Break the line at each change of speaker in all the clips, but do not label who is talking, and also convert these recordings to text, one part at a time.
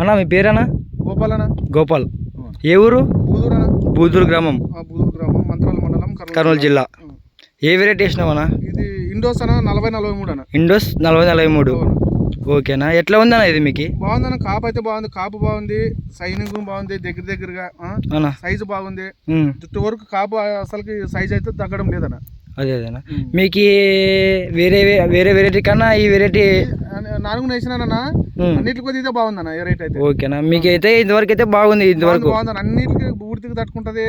అన్న మీ పేరేనా
గోపాలన?
గోపాల్. ఏ ఊరు? బూదూరు గ్రామం.
బూదూరు గ్రామం మంత్రాల మండలం
కర్నూలు జిల్లా. ఏ వెరైటీ వేసినావనా
ఇది ఇండోస్ అన్న నలభై నలభై మూడు అన్న.
ఇండోస్ నలభై నలభై మూడు. ఓకేనా ఎట్లా ఉందన్న ఇది మీకు?
బాగుందన్న కాపు అయితే బాగుంది కాపు బాగుంది సైనింగ్ బాగుంది దగ్గర దగ్గరగా
అన్న
సైజు బాగుంది. జుట్టు వరకు కాపు అసలుకి సైజ్ అయితే తగ్గడం లేదన్న.
అదే అదేనా? మీకు వేరే వేరే వెరైటీ కన్నా ఈ వెరైటీ
నాలుగు వేసినానన్న
ఉం.
అన్నిటి కొద్ది అయితే బాగుందన్న రేట్ అయితే.
ఓకేనా మీకు అయితే ఇంతవరకు అయితే బాగుంది ఇంతవరకు.
బాగుందన్న అన్నిటికి బూడికి తట్టుకుంటది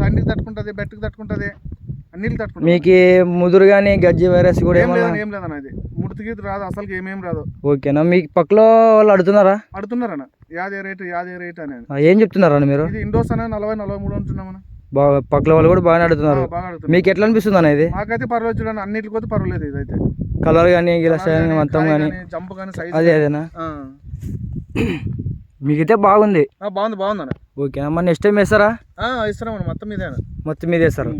తండ్రికి తట్టుకుంటది బెట్టకి తట్టుకుంటది అన్నిటికి తట్టుకుంటది
మీకు ముదురు కానీ గజ్జి వైరస్ కూడా
ఏం లేదన్న ఏం లేదన్న ఇది ముడితికి రాదు అసలుకి ఏమేం రాదు.
ఓకేనా మీకు పక్కలో వాళ్ళు అడుగుతున్నారా?
అడుగుతున్నారన్న యాదే రేటు యాదే రేట్ అని
ఆ, ఏం చెప్తున్నారా మీరు?
ఇది ఇండోస్ అనే నలభై నలభై మూడు అంటున్నామన్న
బాగా పక్కల వాళ్ళు కూడా బాగానే అడుగుతున్నారు మీకు ఎట్లా అనిపిస్తుంది అన్న ఇది?
మాకైతే పర్వాలేదు చూడండి అన్నిటికి పోతే పర్వాలేదు ఇదైతే.
కలర్ కానీ గిలాస్ కానీ మొత్తం కానీ
జంప్ కానీ సైజ్
అదే అదేనా? మీకైతే బాగుంది.
బాగుంది బాగుందన్న
ఓకేనా మరి నెక్స్ట్ టైం వేస్తారా?
ఇస్తున్నామన్న మొత్తం మీదే అన్న.
మొత్తం మీద వేస్తారు?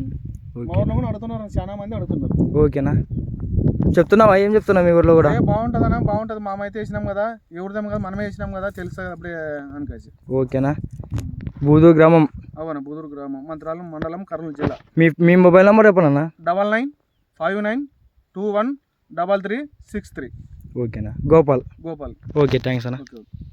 ఓకే.
అడుగుతున్నారు చాలా మంది అడుగుతున్నారు
ఓకేనా చెప్తున్నావా? ఏం చెప్తున్నావు మీ ఊర్లో కూడా?
ఏ బాగుంటుందన్న బాగుంటుంది. మామ అయితే వేసినాం కదా ఎవరిదేం కదా మనమే వేసినాం కదా తెలుసు కదా అప్పుడే అనుకేసి.
ఓకేనా బూదు గ్రామం.
అవునా బుదూరు గ్రామం. మంత్రాలం మండలం కర్నూలు జిల్లా.
మీ మీ mobile number చెప్పనన్నా?
Double nine five nine two one double three six three.
ఓకేనా. గోపాల్.
గోపాల్.
ఓకే థ్యాంక్స్ అన్న.
Okay okay.